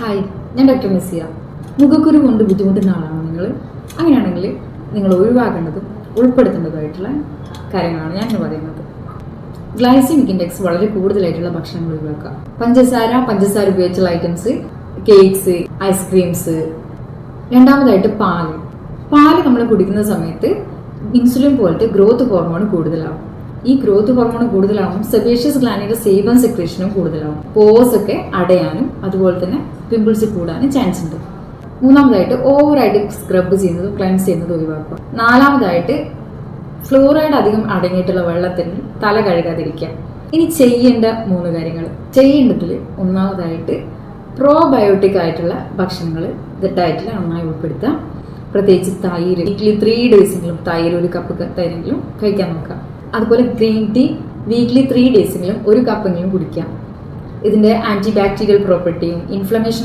Hi ഞാൻ doctor Messiah. മുഖക്കുരു കൊണ്ട് ബുദ്ധിമുട്ടുന്ന ആളാണോ നിങ്ങൾ അങ്ങനെയാണെങ്കിൽ നിങ്ങൾ ഒഴിവാക്കേണ്ടതും ഉൾപ്പെടുത്തേണ്ടതുമായിട്ടുള്ള കാര്യങ്ങളാണ് ഞാൻ പറയുന്നത്. ഗ്ലൈസിമിക് ഇൻഡെക്സ് വളരെ കൂടുതലായിട്ടുള്ള ഭക്ഷണങ്ങൾ ഒഴിവാക്കുക. പഞ്ചസാര പഞ്ചസാര ഉപയോഗിച്ചുള്ള ഐറ്റംസ് കേക്ക്സ് ഐസ്ക്രീംസ്. രണ്ടാമതായിട്ട് പാൽ. പാൽ നമ്മൾ കുടിക്കുന്ന സമയത്ത് ഇൻസുലിൻ പോലത്തെ ഗ്രോത്ത് ഹോർമോൺ കൂടുതലാവും. ഈ ഗ്രോത്ത് ഹോർമോൺ കൂടുതലാവും സെബേഷ്യസ് ഗ്ലാനിയുടെ സേബൻ സെക്രേഷനും കൂടുതലാവും. പോസ് ഒക്കെ അടയാനും അതുപോലെ തന്നെ പിമ്പിൾസ് കൂടാനും ചാൻസ് ഉണ്ട്. മൂന്നാമതായിട്ട് ഓവറായിട്ട് സ്ക്രബ് ചെയ്യുന്നതും ക്ലൻസ് ചെയ്യുന്നതും ഒഴിവാക്കുക. നാലാമതായിട്ട് ഫ്ലോറൈഡ് അധികം അടങ്ങിയിട്ടുള്ള വെള്ളത്തിൽ തല കഴുകാതിരിക്കുക. ഇനി ചെയ്യേണ്ട മൂന്ന് കാര്യങ്ങൾ. ചെയ്യേണ്ടതിൽ ഒന്നാമതായിട്ട് പ്രോബയോട്ടിക് ആയിട്ടുള്ള ഭക്ഷണങ്ങൾ ഡയറ്റിൽ നന്നായി ഉൾപ്പെടുത്തുക പ്രത്യേകിച്ച് തൈര്. വീക്കിലി ത്രീ ഡേയ്സെങ്കിലും തൈര് ഒരു കപ്പ് തൈരെങ്കിലും കഴിക്കാൻ നോക്കുക. അതുപോലെ ഗ്രീൻ ടീ വീക്കിലി ത്രീ ഡേയ്സെങ്കിലും ഒരു കപ്പെങ്കിലും കുടിക്കാം ഇതിന്റെ ആന്റി ബാക്ടീരിയൽ പ്രോപ്പർട്ടിയും ഇൻഫ്ലമേഷൻ